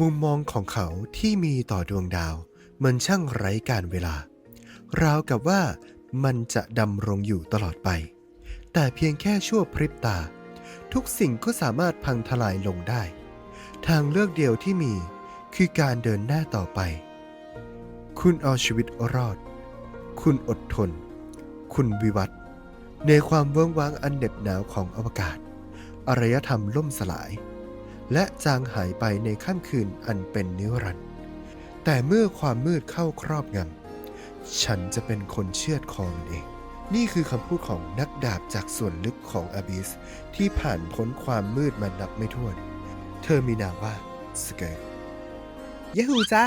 มุมมองของเขาที่มีต่อดวงดาว มันช่างไร้การเวลา ราวกับว่ามันจะดำรงอยู่ตลอดไป แต่เพียงแค่ชั่วพริบตา ทุกสิ่งก็สามารถพังทลายลงได้ ทางเลือกเดียวที่มีคือการเดินหน้าต่อไป คุณเอาชีวิตรอด คุณอดทน คุณวิวัฒน์ในความเวิ้งว้างอันเหน็บหนาวของอวกาศ อารยธรรมล่มสลาย และจางหายไปในค่ำคืนอันเป็นนิรันดร์แต่เมื่อความมืดเข้าครอบงำฉันจะเป็นคนเชือดคอมันเอง นี่คือคำพูดของนักดาบจากส่วนลึกของอาบิส ที่ผ่านพ้นความมืดมานับไม่ถ้วน เธอมีนามว่าสเกตยาฮูจ้า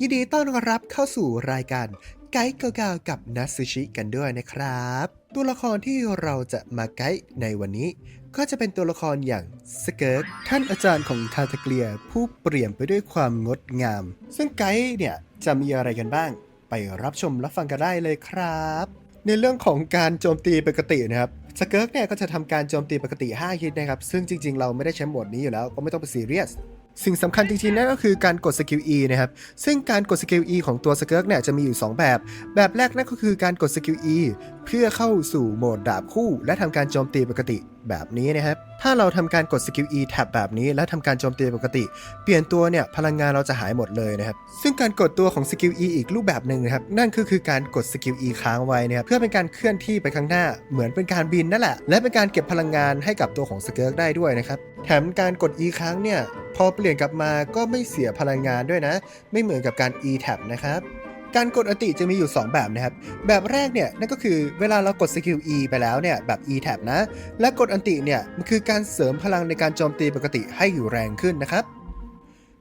ยินดีต้อนรับเข้าสู่รายการไกด์เก่าๆกับนัทซูชิกันด้วยนะครับ ตัวละครที่เราจะมาไกด์ในวันนี้ ก็จะเป็นตัวละครอย่างสเกิร์ตท่านอาจารย์ของทาตาเกลียผู้เปลี่ยนไปด้วยความงดงาม ซึ่งไกด์เนี่ยจะมีอะไรกันบ้าง ไปรับชมรับฟังกันได้เลยครับ ในเรื่องของการโจมตีปกตินะครับสเกิร์กเนี่ยก็จะทำการโจมตีปกติ 5 ฮิตนะครับ ซึ่งจริงๆ เราไม่ได้ใช้หมดนี้อยู่แล้ว ก็ไม่ต้องไปซีเรียส สิ่งสำคัญจริงๆนั่นก็คือการกดสกิล E นะครับ ซึ่งการกดสกิล E ของตัวสเกิร์กเนี่ยจะมีอยู่ 2 แบบ แบบแรกนั่นก็คือการกดสกิล E เพื่อเข้าสู่โหมดดาบคู่ และทำการโจมตีปกติแบบนี้นะครับ ถ้าเราทำการกดสกิล E แท็บแบบนี้ และทำการโจมตีปกติ เปลี่ยนตัวเนี่ยพลังงานเราจะหายหมดเลยนะครับ ซึ่งการกดตัวของสกิล E อีกรูปแบบหนึ่งนะครับ นั่นก็คือการกดสกิล E ค้างไว้นะครับ เพื่อเป็นการเคลื่อนที่ไปข้างหน้า เหมือนเป็นการบินนั่นแหละ และเป็นการเก็บพลังงานให้กับตัวของสเกิร์กได้ด้วยนะครับ แถมการกด E ค้างเนี่ย พอเปลี่ยนกลับมาก็ไม่เสียพลังงานด้วยนะ ไม่เหมือนกับการ E tab นะครับการกดอันติจะมีอยู่ 2 แบบนะครับ แบบแรกเนี่ยนั่นก็คือเวลาเรากดสกิล E ไปแล้วเนี่ยแบบ E tab นะ และกดอันติเนี่ยมันคือการเสริมพลังในการโจมตีปกติให้อยู่แรงขึ้นนะครับ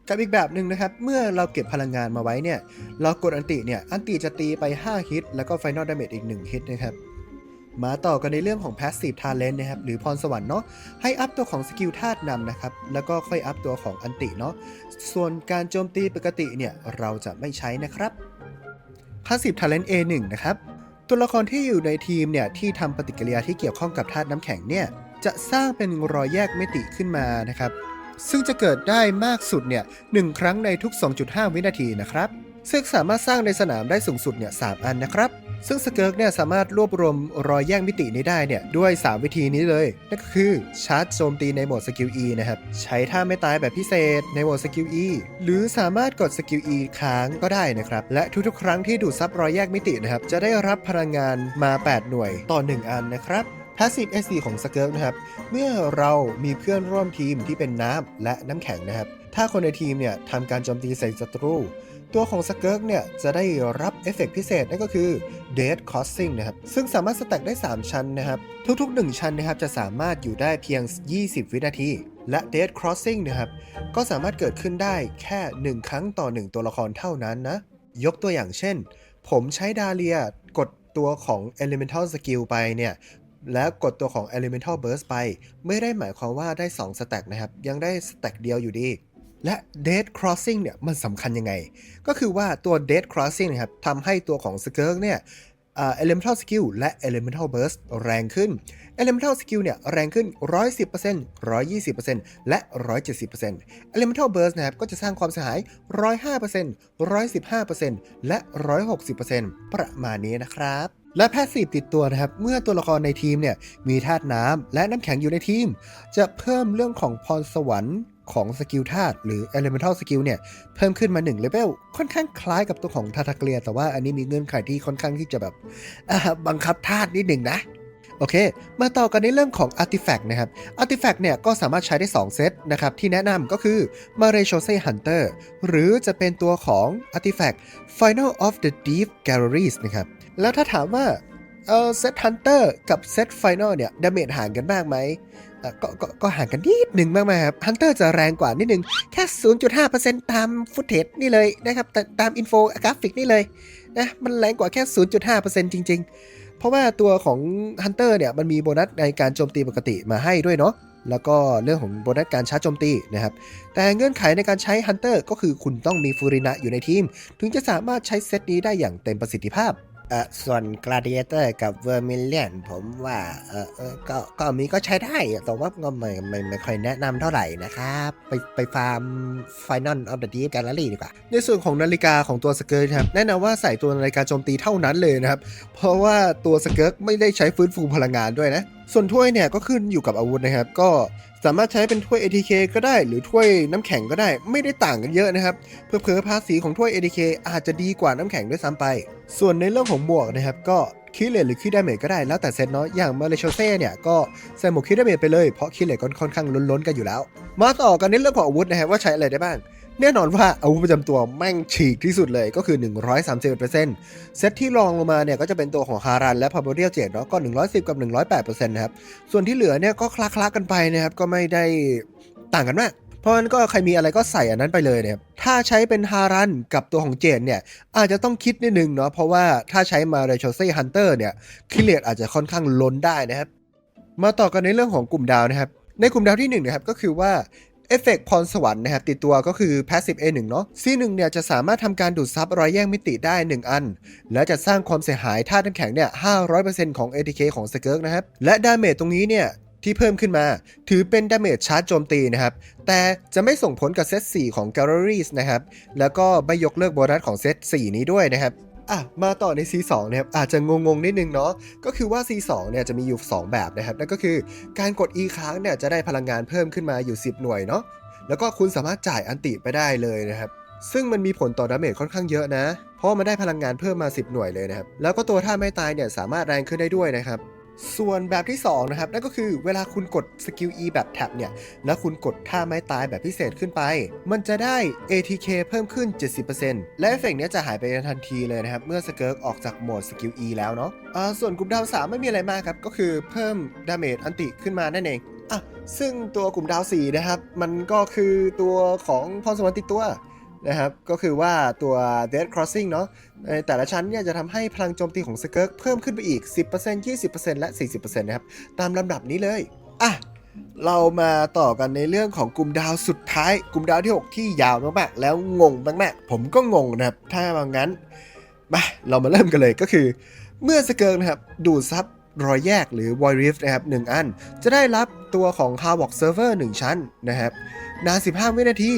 กับอีกแบบหนึ่งนะครับ เมื่อเราเก็บพลังงานมาไว้เนี่ยเรากดอันติเนี่ยอันติจะตีไป 5 ฮิต แล้วก็ Final Damage อีก 1 ฮิตนะครับ มาต่อกันในเรื่องของ Passive Talent นะครับหรือพรสวรรค์เนาะให้อัพตัวของสกิลธาตุนำนะครับแล้วก็ค่อยอัพตัวของอันติเนาะส่วนการโจมตีปกติเนี่ยเราจะไม่ใช้นะครับ Passive Talent A1 นะครับตัวละครที่อยู่ในทีมเนี่ยที่ทำปฏิกิริยาที่เกี่ยวข้องกับธาตุน้ำแข็งเนี่ยจะสร้างเป็นรอยแยกมิติขึ้นมานะครับซึ่งจะเกิดได้มากสุดเนี่ยหนึ่งครั้งในทุก 2.5 วินาทีนะครับ ซึ่งสามารถสร้างในสนามได้สูงสุดเนี่ยสอันนะครับ ซึ่งสเกิร์กเนี่ยสามารถรวบรวมรอยแยกมิตินี้ได้เนี่ยด้วย 3 วิธีนี้เลย นั่นก็คือชาร์จโจมตีในโหมดสกิล E นะครับ ใช้ท่าไม่ตายแบบพิเศษในโหมดสกิล E หรือสามารถกดสกิล E ค้างก็ได้นะครับ และทุกๆ ครั้งที่ดูดซับรอยแยกมิตินะครับจะได้รับพลังงานมา 8 หน่วยต่อ 1 อันนะครับ Passive SC ของสเกิร์กนะครับ เมื่อเรามีเพื่อนร่วมทีมที่เป็นน้ำและน้ำแข็งนะครับ ถ้าคนในทีมเนี่ยทำการโจมตีใส่ศัตรู ตัวของสเกิร์กเนี่ยจะได้รับเอฟเฟกต์พิเศษนั่นก็คือ Dead Crossing นะครับ ซึ่งสามารถสแต็กได้ 3 ชั้นนะครับ ทุกๆ 1 ชั้นนะครับจะสามารถอยู่ได้เพียง 20 วินาที และ Dead Crossing นะครับก็สามารถเกิดขึ้นได้แค่ 1 ครั้งต่อ 1 ตัวละครเท่านั้นนะ ยกตัวอย่างเช่น ผมใช้ดาเลียกดตัวของ Elemental Skill ไปเนี่ยแล้วกดตัวของ Elemental Burst ไป ไม่ได้หมายความว่าได้ 2 สแต็กนะครับ ยังได้สแต็กเดียวอยู่ดี และ Dead Crossing เนี่ยมันสำคัญยังไง ก็คือว่าตัว Dead Crossing นะครับทำให้ตัวของ s k i r k เนี่ยอ่า Elemental Skill และ Elemental Burst แรงขึ้น Elemental Skill เนี่ยแรงขึ้น 110% 120%และ 170% Elemental Burst นะครับก็จะสร้างความเสียหาย 105% 115%และ 160%ประมาณนี้นะครับและแพสซีฟติดตัวนะครับ เมื่อตัวละครในทีมเนี่ยมีธาตุน้ำและน้ำแข็งอยู่ในทีม จะเพิ่มเรื่องของพรสวรรค์ของสกิลธาตุหรือ Elemental Skill เนี่ย เพิ่มขึ้นมา1เลเวลค่อนข้างคล้ายกับตัวของทาทาเกลีย แต่ว่าอันนี้มีเงื่อนไขที่ค่อนข้างที่จะแบบบังคับธาตุนิดหนึ่งนะ โอเค มาต่อกันในเรื่องของ Artifact นะครับ Artifact เนี่ยก็สามารถใช้ได้ 2 เซตนะครับ ที่แนะนำก็คือ m a r e c h o s e Hunter หรือจะเป็นตัวของ Artifact Final of the Deep Galleries นะครับ แล้วถ้าถามว่าเออเซต Hunter กับเซต Final เนี่ยดาเมจห่างกันมากไหมก็ก็ก็ห่างกันนิดหนึ่งมากไหมครับ Hunter จะแรงกว่านิดหนึ่งแค่ 0.5%ตามฟุตเทจนี่เลยนะครับแต่ตามอินโฟกราฟิกนี่เลยนะมันแรงกว่าแค่ 0.5%จริง ๆ เพราะว่าตัวของ Hunter เนี่ยมันมีโบนัสในการโจมตีปกติมาให้ด้วยเนาะแล้วก็เรื่องของโบนัสการชาร์จโจมตีนะครับ แต่เงื่อนไขในการใช้ Hunter ก็คือคุณต้องมีฟูรินะอยู่ในทีม ถึงจะสามารถใช้เซตนี้ได้อย่างเต็มประสิทธิภาพ เออส่วนก l a ดิเอเตอร์กับเวอร์มิเลียนผมว่าเออเออก็ก็มีก็ใช้ได้ แต่ว่าก็ไม่ไม่ไม่ค่อยแนะนำเท่าไหร่นะครับ ไปไปฟาร์มไฟนอลออฟเดอะดีฟแกลเลอรี่ดีกว่า ในส่วนของนาฬิกาของตัวสเกิร์ตครับ แนะนำว่าใส่ตัวนาฬิกาโจมตีเท่านั้นเลยนะครับ เพราะว่าตัวสเกิร์ตไม่ได้ใช้ฟื้นฟูพลังงานด้วยนะ ส่วนถ้วยเนี่ยก็ขึ้นอยู่กับอาวุธนะครับ ก็สามารถใช้เป็นถ้วย ATK ก็ได้ หรือถ้วยน้ำแข็งก็ได้ ไม่ได้ต่างกันเยอะนะครับ เพื่อๆภาษีของถ้วย ATK อาจจะดีกว่าน้ำแข็งด้วยซ้ำไป ส่วนในเรื่องของหมวกนะครับ ก็คิเลตหรือคิดาเมจก็ได้แล้วแต่เซตเนาะอย่างมาเลโชเซ่เนี่ยก็ใส่หมวกคิดาเมจไปเลยเพราะคิเลตก็ค่อนข้างล้นๆกันอยู่แล้ว มาต่อกันในเรื่องของอาวุธนะครับว่าใช้อะไรได้บ้าง แน่นอนว่าอาวุธประจำตัวแม่งฉีกที่สุดเลยก็คือ 131%เซตที่รองลงมาเนี่ยก็จะเป็นตัวของฮารันและพาโบเรียเจดเนาะก็ 110 กับ 108%นะครับ ส่วนที่เหลือเนี่ยก็คลาๆกันไปนะครับ ก็ไม่ได้ต่างกันมากเพราะฉะนั้นก็ใครมีอะไรก็ใส่อันนั้นไปเลยนะครับถ้าใช้เป็นฮารันกับตัวของเจนเนี่ย อาจจะต้องคิดนิดนึงเนาะเพราะว่าถ้าใช้มาเรโชเซ่ฮันเตอร์เนี่ยคิเลตอาจจะค่อนข้างล้นได้นะครับ มาต่อกันในเรื่องของกลุ่มดาวนะครับ ในกลุ่มดาวที่1นะครับก็คือว่า เอฟเฟกพรสวรรค์นะครับติดตัวก็คือ Passive A1 เนาะ C1 เนี่ยจะสามารถทำการดูดซับรอยแย่งมิติได้ 1 อัน และจะสร้างความเสียหายท่าน้ำแข็งเนี่ย 500%ของ ATK ของสเกิร์กนะครับ และดาเมจตรงนี้เนี่ยที่เพิ่มขึ้นมา ถือเป็นดาเมจชาร์จโจมตีนะครับ แต่จะไม่ส่งผลกับเซต4ของ Galleries นะครับ แล้วก็ไม่ยกเลิกโบนัสของเซต4นี้ด้วยนะครับ อะมาต่อใน C2 นะครับอาจจะงงๆนิดนึงเนาะก็คือว่า C2 เนี่ยจะมีอยู่ 2 แบบนะครับนั่นก็คือการกด E ค้างเนี่ยจะได้พลังงานเพิ่มขึ้นมาอยู่ 10 หน่วยเนาะแล้วก็คุณสามารถจ่ายอันติไปได้เลยนะครับซึ่งมันมีผลต่อดาเมจค่อนข้างเยอะนะ เพราะว่ามันได้พลังงานเพิ่มมา 10 หน่วยเลยนะครับ แล้วก็ตัวท่าไม่ตายเนี่ยสามารถแรงขึ้นได้ด้วยนะครับ ส่วนแบบที่ 2 นะครับ นั่นก็คือเวลาคุณกดสกิล E แบบแท็บเนี่ย แล้วคุณกดท่าไม้ตายแบบพิเศษขึ้นไป มันจะได้ ATK เพิ่มขึ้น 70%และเอฟเฟกต์เนี้จะหายไปทันทีเลยนะครับ เมื่อสเกิร์กออกจากโหมดสกิล E แล้วเนาะอ่าส่วนกลุ่มดาวสามไม่มีอะไรมากครับ ก็คือเพิ่มดาเมจอันติขึ้นมานั่นเองอะซึ่งตัวกลุ่มดาวสีนะครับ มันก็คือตัวของพรสวรรค์ติดตัว นะครับก็คือว่าตัว Dead Crossing เนาะในแต่ละชั้นเนี่ยจะทำให้พลังโจมตีของสเกิร์กเพิ่มขึ้นไปอีก 10% 20%และ 40%นะครับ ตามลำดับนี้เลย อะ เรามาต่อกันในเรื่องของกลุ่มดาวสุดท้าย กลุ่มดาวที่ 6 ที่ยาวมากๆ แล้วงงมากๆ ผมก็งงนะครับ ถ้าว่างั้นมาเรามาเริ่มกันเลยก็คือ เมื่อสเกิร์กนะครับ ดูดซับรอยแยกหรือ Void Rift นะครับ1อัน จะได้รับตัวของ Havoc Server 1ชั้นนะครับนาน 15 วินาที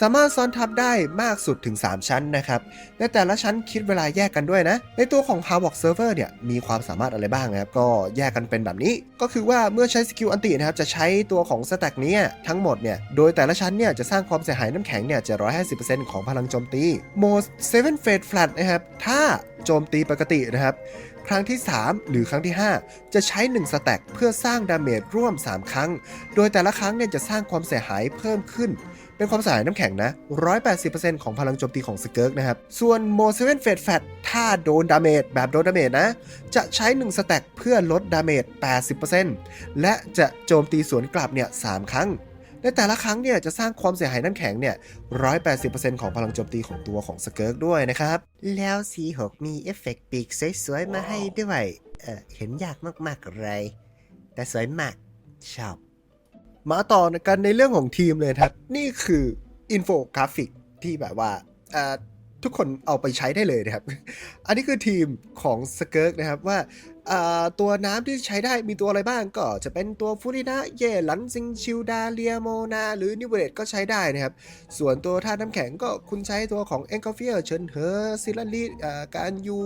สามารถซ้อนทับได้มากสุดถึง 3 ชั้นนะครับในแต่ละชั้นคิดเวลาแยกกันด้วยนะ ในตัวของ Havoc Server เนี่ยมีความสามารถอะไรบ้างนะครับ ก็แยกกันเป็นแบบนี้ ก็คือว่าเมื่อใช้สกิลอันตินะครับจะใช้ตัวของสแต็กนี้ทั้งหมดเนี่ยโดยแต่ละชั้นเนี่ยจะสร้างความเสียหายน้ำแข็งเนี่ยจะ 150%ของพลังโจมตีโหมด7 Fade Flat นะครับถ้าโจมตีปกตินะครับครั้งที่ 3 หรือครั้งที่ 5 จะใช้ 1 สแต็กเพื่อสร้างดาเมจร่วม 3 ครั้ง โดยแต่ละครั้งเนี่ยจะสร้างความเสียหายเพิ่มขึ้น เป็นความเสียหายน้ำแข็งนะ 180%ของพลังโจมตีของสเกิร์กนะครับ ส่วนโมเซเว่นเฟดแฟตถ้าโดนดาเมจแบบโดนดาเมจนะ จะใช้ 1 สแต็กเพื่อลดดาเมจ 80%และจะโจมตีสวนกลับเนี่ย 3 ครั้งในแต่ละครั้งเนี่ยจะสร้างความเสียหายน้ำแข็งเนี่ย180%ของพลังโจมตีของตัวของสเกิร์กด้วยนะครับ แล้ว C6 มีเอฟเฟกต์ปีกสวยๆ มาให้ด้วย เออเห็นยากมากๆเลยแต่สวยมาก ชอบ มาต่อกันในเรื่องของทีมเลยครับนี่คืออินโฟกราฟิกที่แบบว่าทุกคนเอาไปใช้ได้เลยนะครับ อันนี้คือทีมของสเกิร์กนะครับว่าตัวน้ำที่ใช้ได้มีตัวอะไรบ้างก็จะเป็นตัวฟูรินะเย่หลันซิงชิวดาเลียโมนา หรือนิเวเลตก็ใช้ได้นะครับ ส่วนตัวท่าน้ำแข็งก็คุณใช้ตัวของเอ็นกอฟเฟียเชิญเฮอร์ซิลลีการยู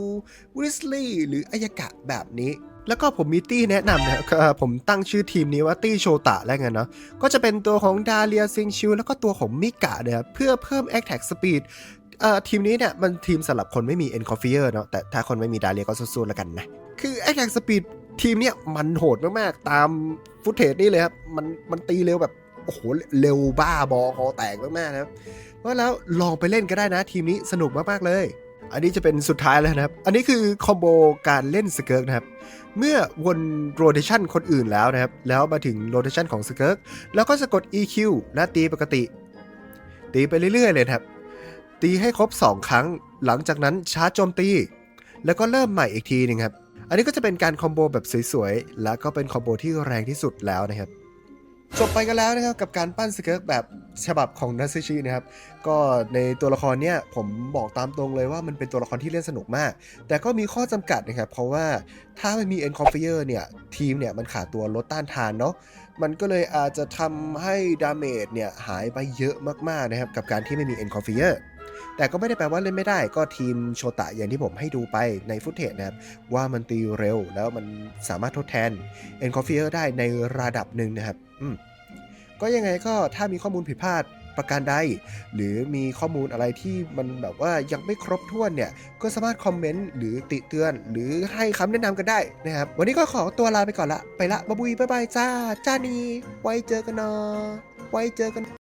วิสลีหรืออายากะแบบนี้ แล้วก็ผมมีตี้แนะนำนะครับผมตั้งชื่อทีมนี้ว่าตี้โชตะแล้วกันเนาะก็จะเป็นตัวของดาเลียซิงชิวแล้วก็ตัวของมิกะเนี่ยเพื่อเพิ่ม a t t a c k Speed ทีมนี้เนี่ยมันทีมสำหรับคนไม่มี e n c o f i e r เนาะแต่ถ้าคนไม่มีดาเลียก็สู้ๆแล้วกันนะ คือ a t t a c k Speed ทีมเนี่ยมันโหดมากๆ ตามฟุตเทจนี่เลยครับ มันมันตีเร็วแบบโอ้โหเร็วบ้าบอคอแตกมากๆนะครับเพราะแล้วลองไปเล่นก็ได้นะ ทีมนี้สนุกมากๆเลย อันนี้จะเป็นสุดท้ายแล้วนะครับ อันนี้คือคอมโบการเล่นสเกิร์กนะครับ เมื่อวนโรเ t ชันคนอื่นแล้วนะครับ แล้วมาถึงโรเ t ชันของสเกิร์กแล้วก็จะกด EQ และตีปกติ ตีไปเรื่อยๆเลยครับ ตีให้ครบ 2 ครั้ง หลังจากนั้นชาร์จโจมตี แล้วก็เริ่มใหม่อีกทีนึงครับ อันนี้ก็จะเป็นการคอมโบแบบสวยๆ แล้วก็เป็นคอมโบที่แรงที่สุดแล้วนะครับ จบไปกันแล้วนะครับกับการปั้นสเกิร์ตแบบฉบับของนัซชินะครับ ก็ในตัวละครเนี่ยผมบอกตามตรงเลยว่ามันเป็นตัวละครที่เล่นสนุกมาก แต่ก็มีข้อจำกัดนะครับ เพราะว่าถ้าไม่มี e n c o f i e r เนี่ย ทีมเนี่ยมันขาดตัวลดต้านทานเนาะมันก็เลยอาจจะทำให้ดาเมจเนี่ยหายไปเยอะมากๆนะครับ กับการที่ไม่มี e n c o f i e r แต่ก็ไม่ได้แปลว่าเล่นไม่ได้ ก็ทีมโชตะอย่างที่ผมให้ดูไปในฟุตเทจนะครับ ว่ามันตีเร็วแล้วมันสามารถทดแทน e n c o f i e r ได้ในระดับหนึ่งนะครับ อืมก็ยังไงก็ถ้ามีข้อมูลผิดพลาดประการใด หรือมีข้อมูลอะไรที่มันแบบว่ายังไม่ครบถ้วนเนี่ย ก็สามารถคอมเมนต์หรือติเตือน หรือให้คำแนะนำกันได้นะครับ วันนี้ก็ขอตัวลาไปก่อนละ ไปละบ๊ายบุยบ๊ายบายจ้า จ้านีไว้เจอกันเนาะไว้เจอกัน